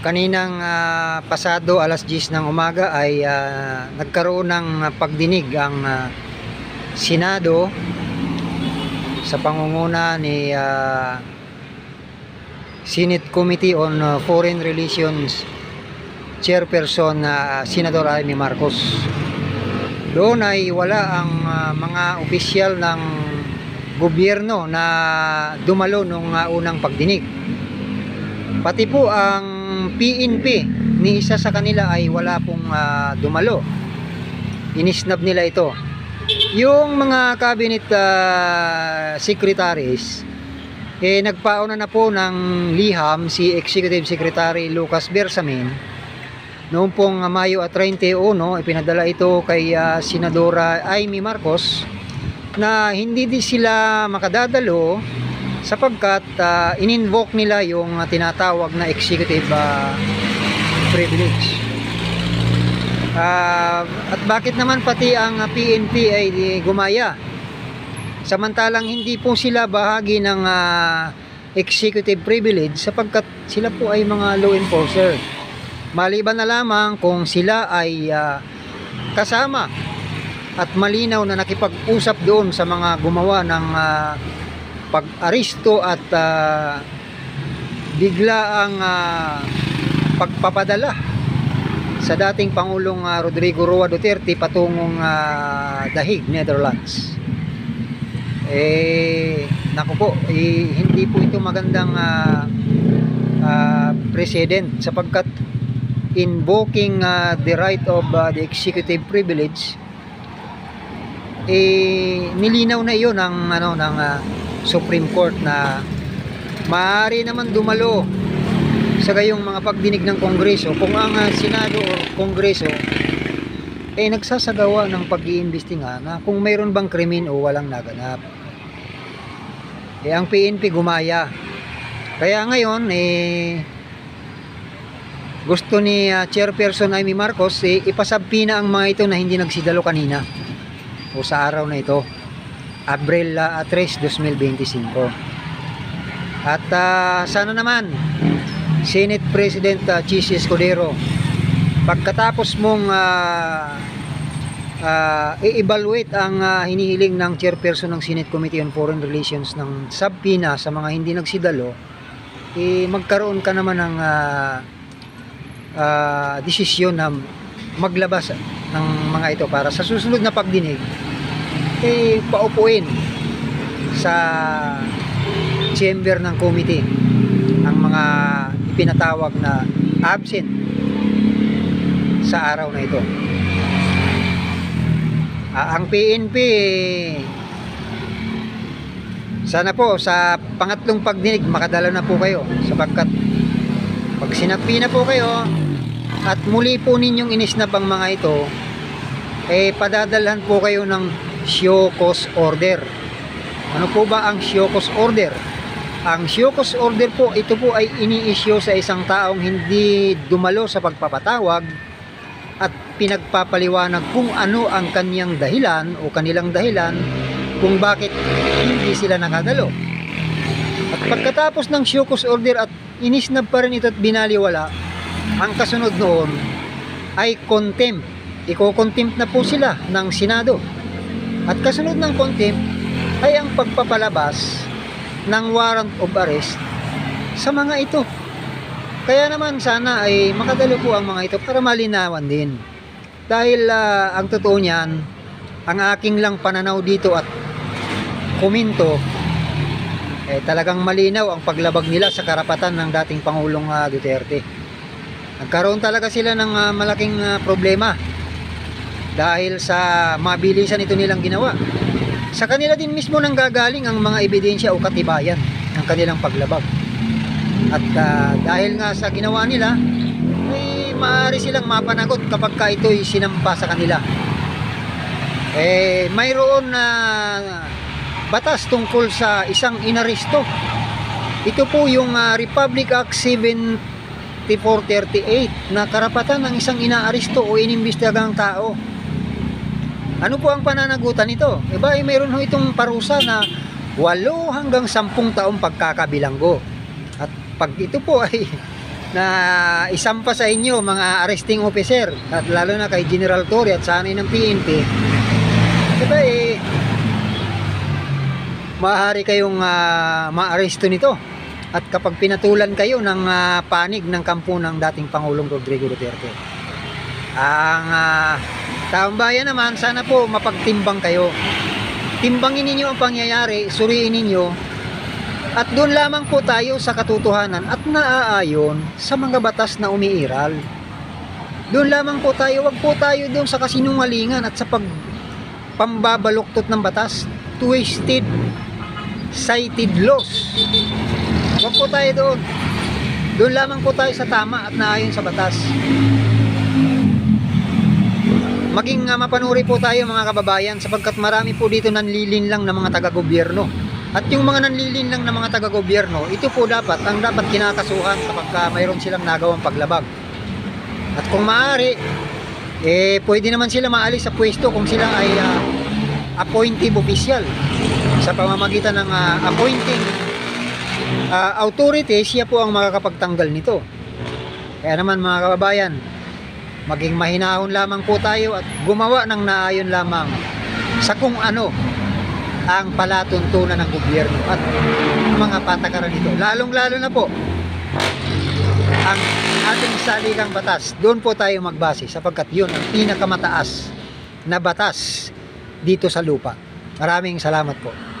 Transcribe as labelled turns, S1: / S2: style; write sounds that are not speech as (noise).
S1: kaninang ah, pasado alas 10 ng umaga ay ah, nagkaroon ng pagdinig ang ah, Senado sa pangunguna ni ah, Senate Committee on Foreign Relations Chairperson na Senador Amy Marcos. Doon ay wala ang ah, mga opisyal ng gobyerno na dumalo nung ah, unang pagdinig. Pati po ang PNP ni isa sa kanila ay wala pong ah, dumalo. Inisnab nila ito. Yung mga cabinet ah, secretaries eh nagpauna na po ng liham si Executive Secretary Lucas Bersamin noong pong ah, Mayo at 31 ipinadala ito kay ah, Senadora Amy Marcos na hindi di sila makadadalo sapagkat ah, in-invoke nila yung ah, tinatawag na executive ah, privilege. Ah, at bakit naman pati ang PNP ay di gumaya? Samantalang hindi po sila bahagi ng ah, executive privilege sapagkat sila po ay mga law enforcer. Maliban na lamang kung sila ay ah, kasama at malinaw na nakipag-usap doon sa mga gumawa ng ah, pag-aristo at ah, bigla ang ah, pagpapadala sa dating Pangulong ah, Rodrigo Roa Duterte patungong Dahig, Netherlands. Eh, naku po, eh, hindi po ito magandang ah, ah, precedent sapagkat invoking ah, the right of ah, the executive privilege eh nilinaw na iyon ng ano ng ah, Supreme Court na maaari naman dumalo sa gayong mga pagdinig ng Kongreso kung ang ah, Senado o Kongreso eh nagsasagawa ng pag-iimbestiga na kung mayroon bang krimen o walang naganap. Eh ang PNP gumaya. Kaya ngayon eh gusto ni ah, Chairperson Amy Marcos eh, ipasabpina ang mga ito na hindi nagsidalo kanina o sa araw na ito. Abril ah, 3, 2025. At ah, sana naman Senate President uh, Chis Escudero pagkatapos mong ah, ah, i-evaluate ang ah, hinihiling ng chairperson ng Senate Committee on Foreign Relations ng subpina sa mga hindi nagsidalo eh magkaroon ka naman ng ah, ah, desisyon na maglabas ng mga ito para sa susunod na pagdinig eh paupuin sa chamber ng committee ang mga pinatawag na absent sa araw na ito. Ah, ang PNP sana po sa pangatlong pagdinig makadala na po kayo sapagkat pag sinapi na po kayo at muli po ninyong inisnap ang mga ito eh padadalhan po kayo ng cause order. Ano po ba ang cause order? Ang cause order po, ito po ay ini-issue sa isang taong hindi dumalo sa pagpapatawag at pinagpapaliwanag kung ano ang kanyang dahilan o kanilang dahilan kung bakit hindi sila nakadalo. At pagkatapos ng cause order at inisnab pa rin ito at binaliwala, ang kasunod noon ay contempt. Iko-contempt na po sila ng Senado. At kasunod ng contempt ay ang pagpapalabas ng warrant of arrest sa mga ito. Kaya naman sana ay makadalo po ang mga ito para malinawan din. Dahil ah, ang totoo niyan, ang aking lang pananaw dito at komento eh talagang malinaw ang paglabag nila sa karapatan ng dating Pangulong ah, Duterte. Nagkaroon talaga sila ng ah, malaking ah, problema dahil sa mabilisan ito nilang ginawa. Sa kanila din mismo nang gagaling ang mga ebidensya o katibayan ng kanilang paglabag. At ah, dahil nga sa ginawa nila, ay maaari silang mapanagot kapag ka ito'y sinampa sa kanila. Eh, mayroon na batas tungkol sa isang inaristo. Ito po yung ah, Republic Act 7438 na karapatan ng isang inaaristo o inimbestigagang tao. Ano po ang pananagutan nito? Iba ay mayroon ho itong parusa na 8 hanggang 10 taong pagkakabilanggo. At pag ito po ay (laughs) na isampa sa inyo mga arresting officer at lalo na kay General Torre at sanay ng PNP diba eh maaari kayong uh, maaresto nito at kapag pinatulan kayo ng ah, panig ng kampo ng dating Pangulong Rodrigo Duterte ang ah, taong bayan naman sana po mapagtimbang kayo timbangin ninyo ang pangyayari suriin ninyo at doon lamang po tayo sa katotohanan at naaayon sa mga batas na umiiral. Doon lamang po tayo, wag po tayo doon sa kasinungalingan at sa pag pambabaluktot ng batas, twisted, cited laws. Wag po tayo doon. Doon lamang po tayo sa tama at naayon sa batas. Maging uh, mapanuri po tayo mga kababayan sapagkat marami po dito nanlilin lang ng mga taga-gobyerno. At yung mga nanlilin lang ng mga taga-gobyerno, ito po dapat ang dapat kinakasuhan kapag ka mayroon silang nagawang paglabag. At kung maaari, eh pwede naman sila maalis sa pwesto kung sila ay ah, appointive official sa pamamagitan ng ah, appointing ah, authority, siya po ang makakapagtanggal nito. Kaya naman mga kababayan, maging mahinahon lamang po tayo at gumawa ng naayon lamang sa kung ano ang palatuntunan ng gobyerno at mga patakaran nito. Lalong-lalo na po ang ating saligang batas. Doon po tayo magbase sapagkat yun ang pinakamataas na batas dito sa lupa. Maraming salamat po.